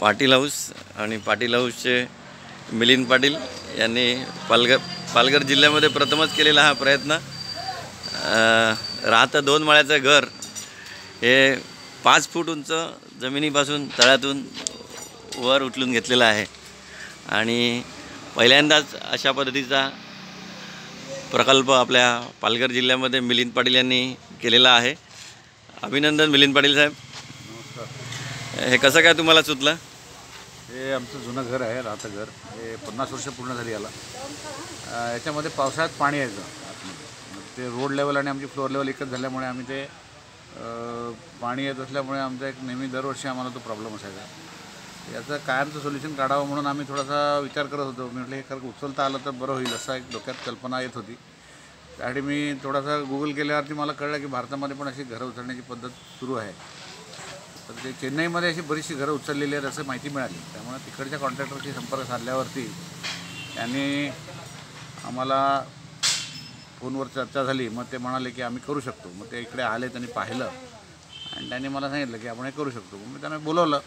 Patil house आणि पाटील हाऊसचे मिलिंद पाटील यांनी पालघर पालघर जिल्ह्यामध्ये प्रथमच केलेला हा प्रयत्न. राहतं दोन माळ्याचं घर. हे पाच फूट उंच जमिनीपासून तळ्यातून वर उचलून घेतलेलं आहे. आणि पहिल्यांदाच अशा पद्धतीचा प्रकल्प आपल्या पालघर जिल्ह्यामध्ये मिलिंद पाटील यांनी केलेला आहे. अभिनंदन मिलिंद पाटील साहेब. हे कसं काय तुम्हाला सुचलं? हे आमचं जुनं घर आहे राहतं घर. हे पन्नास वर्ष पूर्ण झाली याला. याच्यामध्ये पावसाळ्यात पाणी यायचं आतमध्ये. ते रोड लेवल आणि आमची फ्लोअर लेवल एकच झाल्यामुळे आम्ही ते पाणी येत असल्यामुळे आमचा एक नेहमी दरवर्षी आम्हाला तो प्रॉब्लेम असायचा. याचं कायमचं सोल्युशन काढावं म्हणून आम्ही थोडासा विचार करत होतो. मी म्हटलं हे खरं उचलता आलं तर बरं होईल असा एक डोक्यात कल्पना येत होती. त्यासाठी मी थोडासा गुगल केल्यावरती मला कळलं की भारतामध्ये पण अशी घरं उचलण्याची पद्धत सुरू आहे. तर ते चेन्नईमध्ये अशी बरीचशी घरं उचललेली आहेत असं माहिती मिळाली. त्यामुळे तिकडच्या कॉन्ट्रॅक्टरशी संपर्क साधल्यावरती त्यांनी आम्हाला फोनवर चर्चा झाली. मग ते म्हणाले की आम्ही करू शकतो. मग ते इकडे आले त्यांनी पाहिलं. आणि त्यांनी मला सांगितलं की आपण हे करू शकतो. मग मी त्यांना बोलवलं.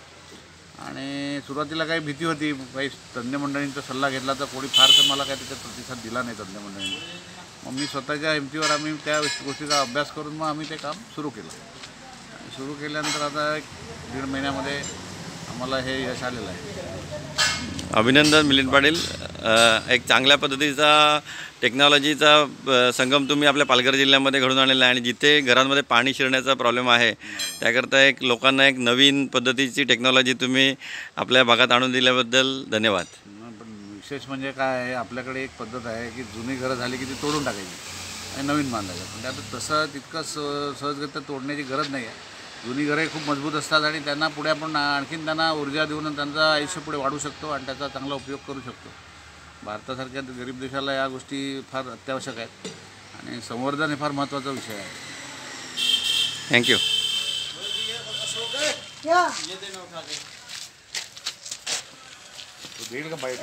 आणि सुरुवातीला काही भीती होती. काही तज्ज्ञ मंडळींचा सल्ला घेतला तर कोणी फारसं मला काही त्याच्यात प्रतिसाद दिला नाही तज्ज्ञ मंडळींनी. मग मी स्वतःच्या हिमतीवर आम्ही त्या गोष्टीचा अभ्यास करून मग आम्ही ते काम सुरू केलं. सुरू केल्यानंतर आता एक दीड महिन्यामध्ये आम्हाला हे यश आलेलं आहे. अभिनंदन मिलिंद पाटील. अ, एक चांगल्या पद्धतीचा टेक्नॉलॉजीचा अ, संगम तुम्ही आपल्या पालघर जिल्ह्यामध्ये घडून आणलेला आहे आणि जिथे घरांमध्ये पाणी शिरण्याचा प्रॉब्लेम आहे त्याकरता एक लोकांना एक नवीन पद्धतीची टेक्नॉलॉजी तुम्ही आपल्या भागात आणून दिल्याबद्दल धन्यवाद. न, पण विशेष म्हणजे काय आहे आपल्याकडे एक पद्धत आहे की जुनी घरं झाली की ती तोडून टाकायची. आणि नवीन बांधायचं. पण ते आता तसं तितकं स सहजगत्या तोडण्याची गरज नाही आहे. जुनी घरं खूप मजबूत असतात आणि त्यांना पुढे आपण आणखीन त्यांना ऊर्जा देऊन त्यांचं आयुष्य पुढे वाढू शकतो आणि त्याचा चांगला उपयोग करू शकतो. भारतासारख्या गरीब देशाला या गोष्टी फार अत्यावश्यक आहेत आणि संवर्धन हे फार महत्त्वाचा विषय आहे. थँक्यू देईल का बाईट